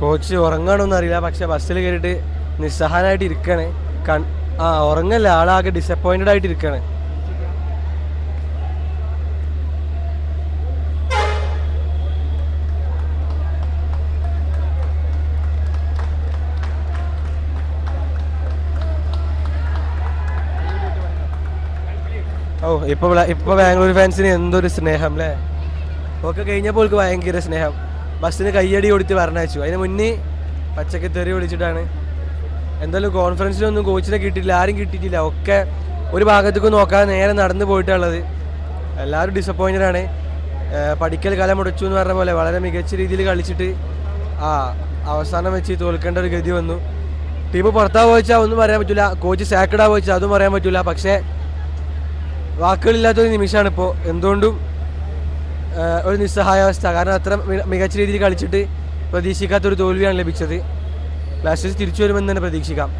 Coach ഉറങ്ങണമെന്ന് അറിയില്ല. പക്ഷെ ബസ്സിൽ കയറിയിട്ട് നിസ്സഹായനായിട്ട് ഇരിക്കണേ. കൺ ആ ഉറങ്ങല്ല. ആളാകെ ഡിസപ്പോയിന്റഡ് ആയിട്ട് ഇരിക്കണേ. ഓ ഇപ്പൊ ഇപ്പൊ ബാംഗ്ലൂർ ഫാൻസിന് എന്തൊരു സ്നേഹം അല്ലേ ഒക്കെ കഴിഞ്ഞപ്പോൾക്ക് ഭയങ്കര സ്നേഹം. ബസ്സിന് കയ്യടി കൊടുത്ത് പറഞ്ഞയച്ചു. അതിന് മുന്നേ പച്ചക്ക് തെറി വിളിച്ചിട്ടാണ്. എന്തായാലും കോൺഫറൻസിലൊന്നും കോച്ചിനെ കിട്ടിയില്ല ആരും കിട്ടിയിട്ടില്ല. ഒക്കെ ഒരു ഭാഗത്തേക്ക് നോക്കാതെ നേരെ നടന്നു പോയിട്ടുള്ളത് എല്ലാവരും ഡിസപ്പോയിന്റഡ് ആണ്. പഠിക്കൽ കല മുടച്ചു എന്ന് പറഞ്ഞ പോലെ വളരെ മികച്ച രീതിയിൽ കളിച്ചിട്ട് ആ അവസാനം വെച്ച് തോൽക്കേണ്ട ഒരു ഗതി വന്നു. ടീം പുറത്താ പോയിച്ചാൽ ഒന്നും പറയാൻ പറ്റില്ല കോച്ച് സാക്കഡാ പോയിച്ചാൽ അതും പറയാൻ പറ്റില്ല പക്ഷേ വാക്കുകളില്ലാത്തൊരു നിമിഷമാണ് ഇപ്പോൾ എന്തുകൊണ്ടും ഒരു നിസ്സഹായാവസ്ഥ കാരണം അത്ര മികച്ച രീതിയിൽ കളിച്ചിട്ട് പ്രതീക്ഷിക്കാത്തൊരു തോൽവിയാണ് ലഭിച്ചത്. ബ്ലാസ്റ്റേഴ്സ് തിരിച്ചു വരുമെന്ന് തന്നെ പ്രതീക്ഷിക്കാം.